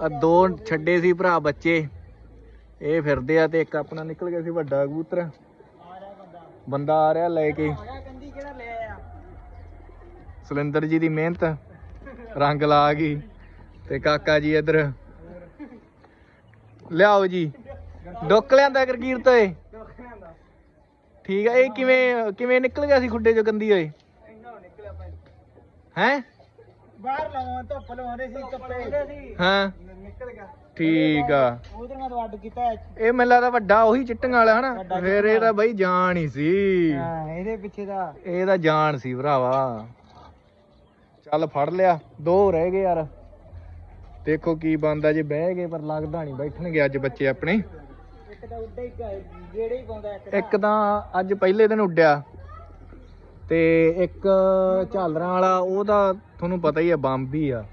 ਆ ਦੋ ਛੱਡੇ ਸੀ ਭਰਾ ਬੱਚੇ। ਇਹ ਫਿਰਦੇ ਆ ਤੇ ਇੱਕ ਆਪਣਾ ਨਿਕਲ ਗਿਆ ਸੀ ਵੱਡਾ ਕਬੂਤਰ। ਬੰਦਾ ਆ ਰਿਹਾ ਲੈ ਕੇ। ਕੰਦੀ ਸੁਲਿੰਦਰ ਜੀ ਦੀ ਮਿਹਨਤ। ਰੰਗ ਲਾ ਗਈ। ਤੇ ਕਾਕਾ ਜੀ ਇਧਰ। ਲਿਆਓ ਜੀ। ਡੁੱਕ ਲਿਆਂਦਾ ਕਰਕੀਰਤ ਓਏ। ਠੀਕ ਆ, ਇਹ ਕਿਵੇਂ ਕਿਵੇਂ ਨਿਕਲ ਗਿਆ ਸੀ ਖੁੱਡੇ ਚੋਂ ਗੰਦੀ ਹੋਏ ਇੰਨਾ ਹੈ? ਬਾਹਰ ਲਾਵਾਂ ਧੁੱਪ ਲਵਾਉਂਦੇ ਸੀ ਧੁੱਪੇ ਸੀ। ਹਾਂ। ਨਿਕਲ ਗਿਆ। ਠੀਕ ਆ। ਉਧਰ ਮੈਂ ਤਾਂ ਅੱਡ ਕੀਤਾ ਇਹ ਮੈਨੂੰ ਲੱਗਦਾ ਵੱਡਾ ਉਹੀ ਚਿੱਟੀਆਂ ਵਾਲਾ ਹਨਾ। ਫਿਰ ਇਹ ਤਾਂ ਬਈ ਜਾਨ ਹੀ ਸੀ। ਹਾਂ ਇਹਦੇ ਪਿੱਛੇ ਦਾ। ਇਹ ਤਾਂ ਜਾਨ ਸੀ ਭਰਾਵਾ। ਚੱਲ ਫੜ ਲਿਆ। ਦੋ ਰਹਿ ਗਏ ਯਾਰ। ਦੇਖੋ ਕੀ ਬੰਦਾ ਜੇ ਬਹਿ ਗਏ ਪਰ ਲੱਗਦਾ ਨਹੀਂ ਬੈਠਣਗੇ ਅੱਜ ਬੱਚੇ ਆਪਣੇ। ਇੱਕ ਤਾਂ ਉੱਡੇ ਹੀ ਜਿਹੜੇ ਹੀ ਪਾਉਂਦਾ ਇੱਕ ਇੱਕ ਤਾਂ ਅੱਜ ਪਹਿਲੇ ਦਿਨ ਉੱਡਿਆ। ਤੇ ਇੱਕ ਝਾਲਰਾਂ ਵਾਲਾ ਉਹਦਾ ਤੁਹਾਨੂੰ ਪਤਾ ਹੀ ਆ ਬੰਬ ਹੀ ਆ।